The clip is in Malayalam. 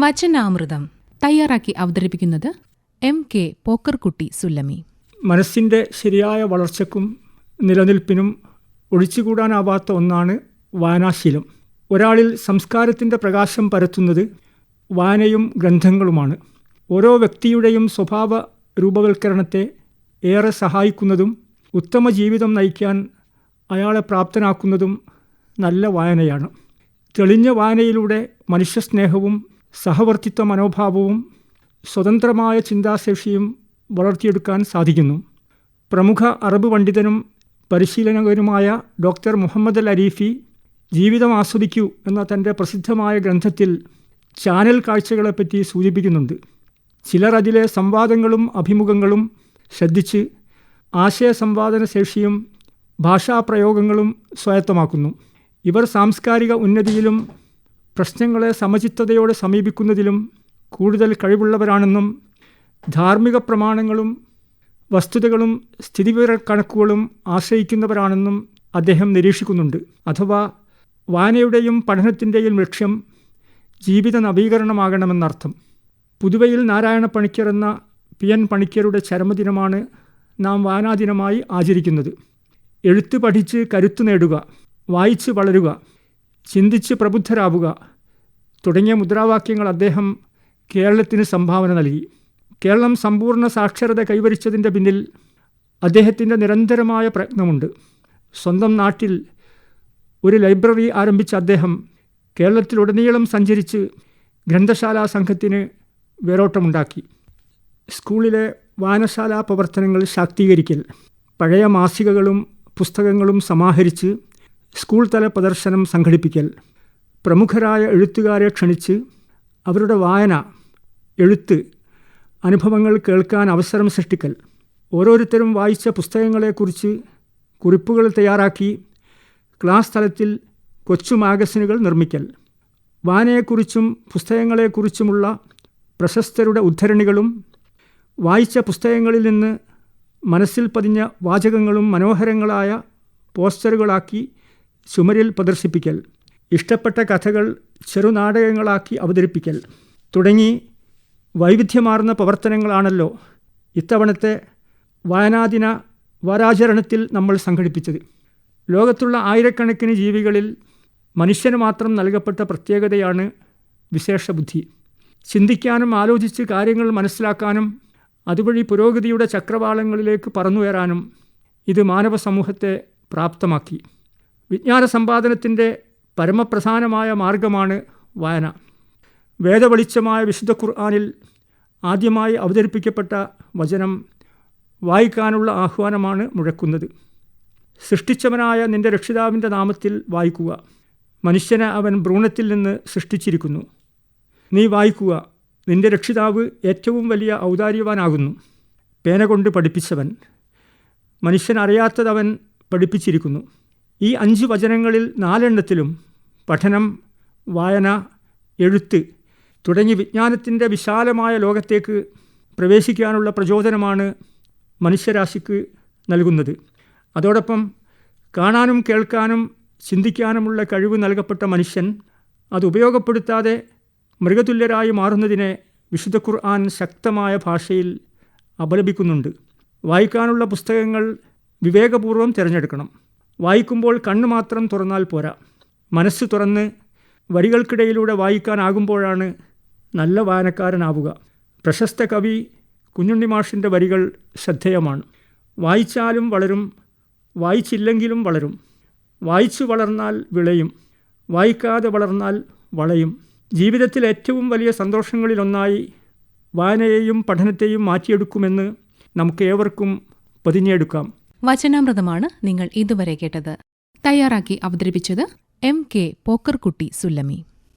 വചനാമൃതം തയ്യാറാക്കി അവതരിപ്പിക്കുന്നത് എം കെ പോക്കർകുട്ടി സുല്ലമി. മനസ്സിന്റെ ശരിയായ വളർച്ചക്കും നിലനിൽപ്പിനും ഒഴിച്ചുകൂടാനാവാത്ത ഒന്നാണ് വായനാശീലം. ഒരാളിൽ സംസ്കാരത്തിന്റെ പ്രകാശം പരത്തുന്നത് വായനയും ഗ്രന്ഥങ്ങളുമാണ്. ഓരോ വ്യക്തിയുടെയും സ്വഭാവ രൂപവൽക്കരണത്തെ ഏറെ സഹായിക്കുന്നതും ഉത്തമ ജീവിതം നയിക്കാൻ അയാളെ പ്രാപ്തനാക്കുന്നതും നല്ല വായനയാണ്. തെളിഞ്ഞ വായനയിലൂടെ മനുഷ്യസ്നേഹവും സഹവർത്തിത്വ മനോഭാവവും സ്വതന്ത്രമായ ചിന്താശേഷിയും വളർത്തിയെടുക്കാൻ സാധിക്കുന്നു. പ്രമുഖ അറബ് പണ്ഡിതനും പരിശീലകനുമായ ഡോക്ടർ മുഹമ്മദ് അൽ അരീഫി ജീവിതം ആസ്വദിക്കൂ എന്ന തന്റെ പ്രസിദ്ധമായ ഗ്രന്ഥത്തിൽ ചാനൽ കാഴ്ചകളെപ്പറ്റി സൂചിപ്പിക്കുന്നുണ്ട്. ചിലർ അതിലെ സംവാദങ്ങളും അഭിമുഖങ്ങളും ശ്രദ്ധിച്ച് ആശയ സംവാദന ശേഷിയും ഭാഷാപ്രയോഗങ്ങളും സ്വായത്തമാക്കുന്നു. ഇവർ സാംസ്കാരിക ഉന്നതിയിലും പ്രശ്നങ്ങളെ സമചിത്തതയോടെ സമീപിക്കുന്നതിലും കൂടുതൽ കഴിവുള്ളവരാണെന്നും ധാർമ്മിക പ്രമാണങ്ങളും വസ്തുതകളും സ്ഥിതിവിവര കണക്കുകളും ആശ്രയിക്കുന്നവരാണെന്നും അദ്ദേഹം നിരീക്ഷിക്കുന്നുണ്ട്. അഥവാ വായനയുടെയും പഠനത്തിന്റെയും ലക്ഷ്യം ജീവിത നവീകരണമാകണമെന്നർത്ഥം. പുതുവയിൽ നാരായണ പണിക്കർ എന്ന പി എൻ പണിക്കരുടെ ചരമദിനമാണ് നാം വായനാദിനമായി ആചരിക്കുന്നത്. എഴുത്ത് പഠിച്ച് കരുത്തു നേടുക വായിച്ച് വളരുക ചിന്തിച്ച് പ്രബുദ്ധരാവുക തുടങ്ങിയ മുദ്രാവാക്യങ്ങൾ അദ്ദേഹം കേരളത്തിന് സംഭാവന നൽകി. കേരളം സമ്പൂർണ സാക്ഷരത കൈവരിച്ചതിന്റെ പിന്നിൽ അദ്ദേഹത്തിന്റെ നിരന്തരമായ പ്രയത്നമുണ്ട്. സ്വന്തം നാട്ടിൽ ഒരു ലൈബ്രറി ആരംഭിച്ച അദ്ദേഹം കേരളത്തിലുടനീളം സഞ്ചരിച്ച് ഗ്രന്ഥശാലാ സംഘത്തിന് വേരോട്ടമുണ്ടാക്കി. സ്കൂളിലെ വായനശാലാ പ്രവർത്തനങ്ങൾ ശാക്തീകരിക്കൽ പഴയ മാസികകളും പുസ്തകങ്ങളും സമാഹരിച്ച് സ്കൂൾ തല പ്രദർശനം സംഘടിപ്പിക്കൽ പ്രമുഖരായ എഴുത്തുകാരെ ക്ഷണിച്ച് അവരുടെ വായന എഴുത്ത് അനുഭവങ്ങൾ കേൾക്കാൻ അവസരം സൃഷ്ടിക്കൽ. ഓരോരുത്തരും വായിച്ച പുസ്തകങ്ങളെക്കുറിച്ച് കുറിപ്പുകൾ തയ്യാറാക്കി ക്ലാസ് തലത്തിൽ കൊച്ചു മാഗസിനുകൾ നിർമ്മിക്കൽ. വായനയെക്കുറിച്ചും പുസ്തകങ്ങളെക്കുറിച്ചുമുള്ള പ്രശസ്തരുടെ ഉദ്ധരണികളും വായിച്ച പുസ്തകങ്ങളിൽ നിന്ന് മനസ്സിൽ പതിഞ്ഞ വാചകങ്ങളും മനോഹരങ്ങളായ പോസ്റ്ററുകളാക്കി ചുമരിൽ പ്രദർശിപ്പിക്കൽ. ഇഷ്ടപ്പെട്ട കഥകൾ ചെറുനാടകങ്ങളാക്കി അവതരിപ്പിക്കൽ തുടങ്ങി വൈവിധ്യമാർന്ന പ്രവർത്തനങ്ങളാണല്ലോ ഇത്തവണത്തെ വായനാദിന വാരാചരണത്തിൽ നമ്മൾ സംഘടിപ്പിച്ചത്. ലോകത്തുള്ള ആയിരക്കണക്കിന് ജീവികളിൽ മനുഷ്യന് മാത്രം നൽകപ്പെട്ട പ്രത്യേകതയാണ് വിശേഷബുദ്ധി. ചിന്തിക്കാനും ആലോചിച്ച് കാര്യങ്ങൾ മനസ്സിലാക്കാനും അതുവഴി പുരോഗതിയുടെ ചക്രവാളങ്ങളിലേക്ക് പറന്നുയരാനും ഇത് മാനവ സമൂഹത്തെ പ്രാപ്തമാക്കി. വിജ്ഞാന സമ്പാദനത്തിന്റെ പരമപ്രധാനമായ മാർഗമാണ് വായന. വേദവെളിച്ചമായ വിശുദ്ധ ഖുർആാനിൽ ആദ്യമായി അവതരിപ്പിക്കപ്പെട്ട വചനം വായിക്കാനുള്ള ആഹ്വാനമാണ് മുഴക്കുന്നത്. സൃഷ്ടിച്ചവനായ നിന്റെ രക്ഷിതാവിന്റെ നാമത്തിൽ വായിക്കുക. മനുഷ്യനെ അവൻ ഭ്രൂണത്തിൽ നിന്ന് സൃഷ്ടിച്ചിരിക്കുന്നു. നീ വായിക്കുക. നിന്റെ രക്ഷിതാവ് ഏറ്റവും വലിയ ഔദാര്യവാനാകുന്നു. പേന കൊണ്ട് പഠിപ്പിച്ചവൻ. മനുഷ്യൻ അറിയാത്തതവൻ പഠിപ്പിച്ചിരിക്കുന്നു. ഈ അഞ്ച് വചനങ്ങളിൽ നാലെണ്ണത്തിലും പഠനം വായന എഴുത്ത് തുടങ്ങി വിജ്ഞാനത്തിന്റെ വിശാലമായ ലോകത്തേക്ക് പ്രവേശിക്കാനുള്ള പ്രചോദനമാണ് മനുഷ്യരാശിക്ക് നൽകുന്നത്. അതോടൊപ്പം കാണാനും കേൾക്കാനും ചിന്തിക്കാനുമുള്ള കഴിവ് നൽകപ്പെട്ട മനുഷ്യൻ അത് ഉപയോഗപ്പെടുത്താതെ മൃഗതുല്യരായി മാറുന്നതിനെ വിശുദ്ധ ഖുർആൻ ശക്തമായ ഭാഷയിൽ അപലപിക്കുന്നുണ്ട്. വായിക്കാനുള്ള പുസ്തകങ്ങൾ വിവേകപൂർവം തിരഞ്ഞെടുക്കണം. വായിക്കുമ്പോൾ കണ്ണ് മാത്രം തുറന്നാൽ പോരാ. മനസ്സ് തുറന്ന് വരികൾക്കിടയിലൂടെ വായിക്കാനാകുമ്പോഴാണ് നല്ല വായനക്കാരനാവുക. പ്രശസ്ത കവി കുഞ്ഞുണ്ണി മാഷിന്റെ വരികൾ ശ്രദ്ധേയമാണ്. വായിച്ചാലും വളരും വായിച്ചില്ലെങ്കിലും വളരും. വായിച്ചു വളർന്നാൽ വിളയും വായിക്കാതെ വളർന്നാൽ വളയും. ജീവിതത്തിൽ ഏറ്റവും വലിയ സന്തോഷങ്ങളിലൊന്നായി വായനയെയും പഠനത്തെയും മാറ്റിയെടുക്കുമെന്ന് നമുക്ക് ഏവർക്കും പതിഞ്ഞെടുക്കാം. വചനാമൃതമാണ് നിങ്ങൾ ഇതുവരെ കേട്ടത്. തയ്യാറാക്കി അവതരിപ്പിച്ചത് എം കെ പോക്കർകുട്ടി സുല്ലമി